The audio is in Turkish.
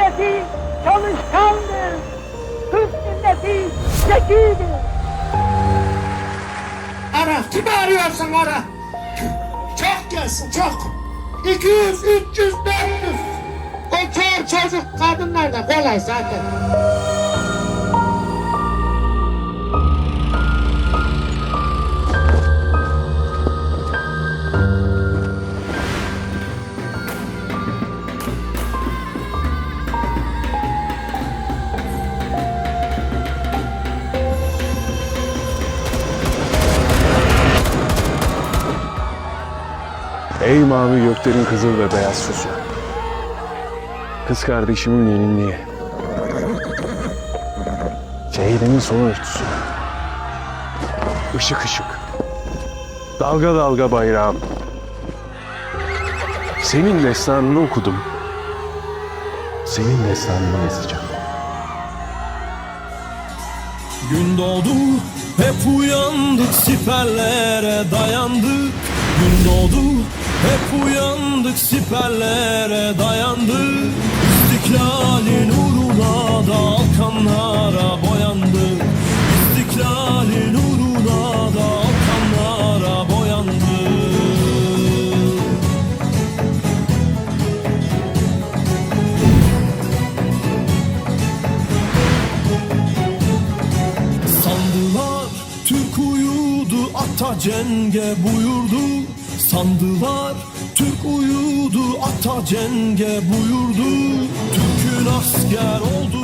milleti çalışkandır. Türk milleti zekidir. Ara, kimi arıyorsun ara? Çok gelsin, çok. 200, 300, 400. O çor çocuk kadınlar da kolay zaten. Ey mavi göklerin kızıl ve beyaz süsü. Kız kardeşimin gelinliği. Ceylan'ın son örtüsü. Işık ışık. Dalga dalga bayrağım. Senin destanını okudum. Senin destanını yazacağım. Gün doğdu hep uyandık siperlere dayandık Gün doğdu hep uyandık siperlere dayandık. İstiklalin uğruna da alkanlara boyandık. İstiklalin uğruna da alkanlara boyandık. Sandılar Türk uyudu ata cenge buyurdu Sandılar Türk uyudu ata cenge buyurdu. Türk'ün asker olduğu